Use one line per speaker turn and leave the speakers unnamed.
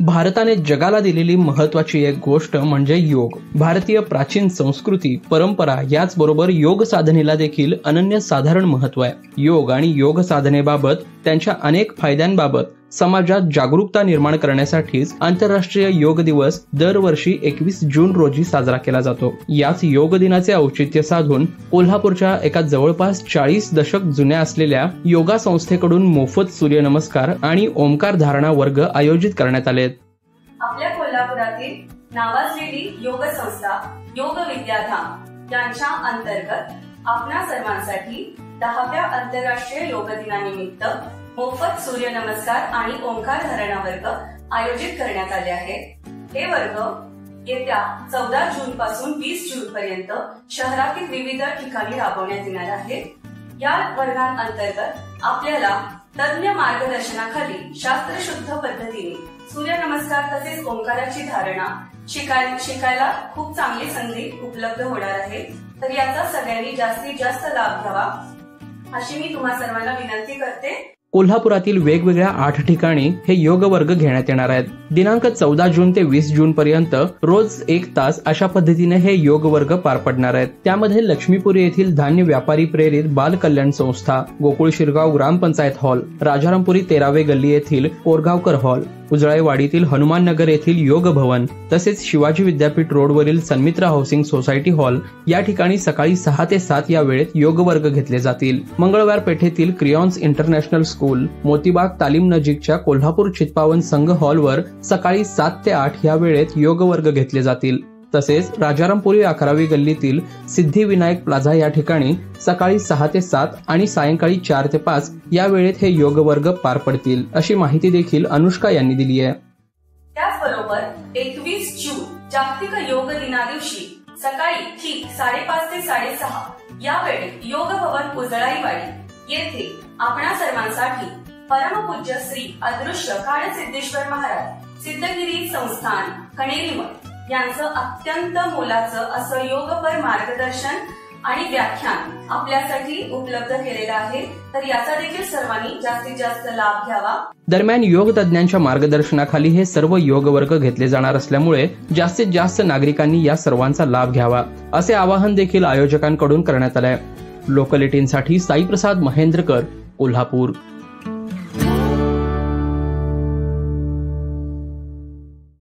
भारताने जगाला दिलेली महत्वाची एक गोष्ट म्हणजे योग. भारतीय प्राचीन संस्कृती परंपरा याचबरोबर योग साधनेला देखील अनन्य साधारण महत्त्व आहे. योग आणि योग साधनेबाबत त्यांच्या अनेक फायद्यांबाबत समाजात जागरूकता निर्माण करण्यासाठीच आंतरराष्ट्रीय योग दिवस दरवर्षी एकवीस जून रोजी साजरा केला जातो. याच योग दिनाचे औचित्य साधून कोल्हापूरच्या एका जवळपास चाळीस दशक जुन्या असलेल्या योगा संस्थेकडून मोफत सूर्यनमस्कार आणि ओंकार धारणा वर्ग आयोजित करण्यात आले.
आपल्या कोल्हापुरातील नावाजलेली योग संस्था योग विद्याधाम यांच्या अंतर्गत आपणा सर्वांसाठी दहाव्या आंतरराष्ट्रीय योग दिनानिमित्त मोफत सूर्यनमस्कार आणि ओंकार धारणा वर्ग आयोजित करण्यात आले आहेत हे वर्ग येत्या चौदा जून पासून वीस जून पर्यंत शहरातील विविध ठिकाणी राबवण्यात येणार आहेत या वर्गांअंतर्गत आपल्याला तज्ञ मार्गदर्शनाखाली शास्त्रशुद्ध पद्धतीने सूर्यनमस्कार तसेच ओंकाराची धारणा शिकाय शिकायला खूप चांगली संधी उपलब्ध होणार आहे. तर याचा सगळ्यांनी जास्तीत जास्त लाभ घ्यावा अशी मी तुम्हा सर्वांना विनंती करते.
कोल्हापुरातील वेगवेगळ्या आठ ठिकाणी हे योग वर्ग घेण्यात येणार आहेत. दिनांक चौदा जून ते वीस जून पर्यंत रोज एक तास अशा पद्धतीने हे योग वर्ग पार पडणार आहेत. त्यामध्ये लक्ष्मीपुरी येथील धान्य व्यापारी प्रेरित बाल कल्याण संस्था गोकुळ शिरगाव ग्रामपंचायत हॉल राजारामपुरी तेरावे गल्ली येथील कोरगावकर हॉल उजळाईवाडीतील हनुमाननगर येथील योग भवन तसेच शिवाजी विद्यापीठ रोडवरील सन्मित्र हाऊसिंग सोसायटी हॉल या ठिकाणी सकाळी सहा ते सात या वेळेत योग वर्ग घेतले जातील. मंगळवार पेठेतील क्रियॉन्स इंटरनॅशनल स्कूल मोतीबाग तालीम नजीकच्या कोल्हापूर चितपावन संघ हॉलवर सकाळी सात ते आठ या वेळेत योग वर्ग घेतले जातील. तसेच राजारामपुरी अकरावी गल्लीतील सिद्धिविनायक प्लाझा या ठिकाणी सकाळी सहा ते सात आणि सायंकाळी चार ते पाच या वेळेत हे योग वर्ग पार पडतील अशी माहिती देखील अनुष्का यांनी दिली आहे.
त्याचबरोबर एकवीस जून जागतिक योग दिना दिवशी सकाळी ठीक साडेपाच ते साडेसहा या वेळेत योग भवन उजळाईवाडी येथे आपणा सर्वांसाठी परमपूज्य श्री अदृश्य काळसिद्धेश्वर महाराज सिद्धगिरी संस्थान कणेरीमठ यांचं अत्यंत मोलाचं असं योगपर मार्गदर्शन आणि व्याख्यान आपल्यासाठी उपलब्ध केलेलं आहे. तर याचा देखील सर्वांनी जास्तीत जास्त लाभ घ्यावा.
दरम्यान योग तज्ञांच्या मार्गदर्शनाखाली हे सर्व योग वर्ग घेतले जाणार असल्यामुळे जास्तीत जास्त नागरिकांनी या सर्वांचा लाभ घ्यावा असे आवाहन देखील आयोजकांकडून करण्यात आलंय. लोकलिटींसाठी साईप्रसाद महेंद्रकर कोल्हापूर.